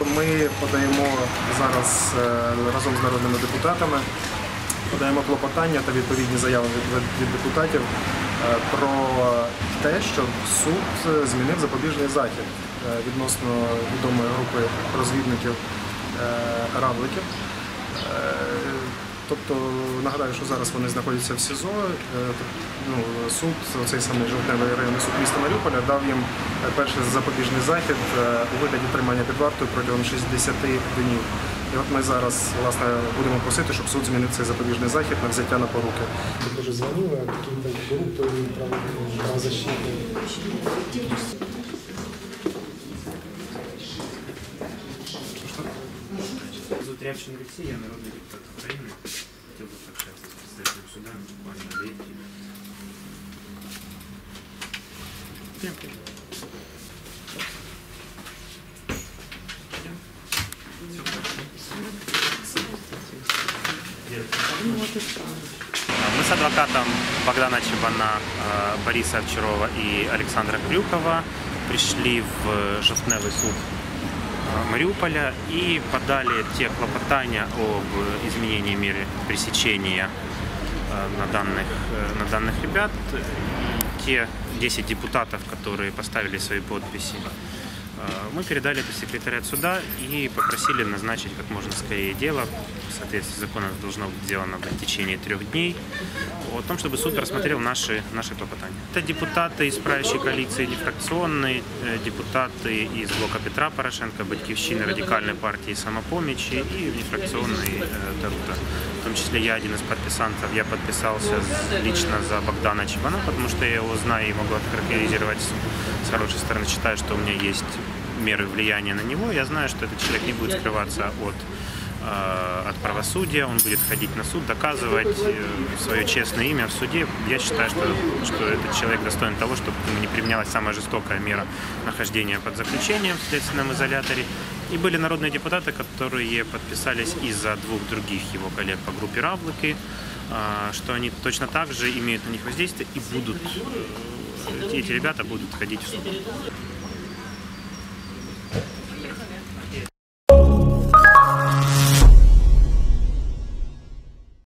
Ми подаємо зараз е, разом з народними депутатами подаємо клопотання та відповідні заяви від, депутатів е, про те, що суд змінив запобіжний захід е, відносно відомої групи розвідників равликів. Е, Тобто нагадаю, що зараз вони знаходяться в СІЗО. Е, тоб- Ну, суд, цей самий жовтневий районний суд міста Маріуполя, дав їм е, перший запобіжний захід е, у вигляді тримання під вартою протягом 60 днів. І от ми зараз власне будемо просити, щоб суд змінив цей запобіжний захід на взяття на поруки. Тоже звонила каким-то группам право- правозащиты. Зутрявчин Алексей, я народный депутат Украины. Мы с адвокатом Богдана Чебана, э, Бориса Овчарова и Александра Крюкова пришли в Жовтневый суд э, Мариуполя и подали те клопотания об изменении меры пресечения э, на данных, на данных ребят. Те 10 депутатов, которые поставили свои подписи, мы передали это секретариат суда и попросили назначить как можно скорее дело. В соответствии с законом должно быть сделано в течение трех дней. О том, чтобы суд рассмотрел наши, наши клопотания. Это депутаты из правящей коалиции нефракционные, э, депутаты из блока Петра Порошенко, Батькивщины, Радикальной партии «Самопомощи» и нефракционные э, Тарута. В том числе я один из подписантов. Я подписался лично за Богдана Чебана, потому что я его знаю и могу отхарактеризировать с- хорошей стороны. Считаю, что у меня есть меры влияния на него. Я знаю, что этот человек не будет скрываться от э, от правосудия, он будет ходить на суд, доказывать э, свое честное имя в суде. Я считаю, что, что этот человек достоин того, чтобы к не применялась самая жестокая мера нахождения под заключением в следственном изоляторе. И были народные депутаты, которые подписались из-за двух других его коллег по группе «Равлыки», э, что они точно так же имеют на них воздействие и будут, эти ребята будут ходить в суд.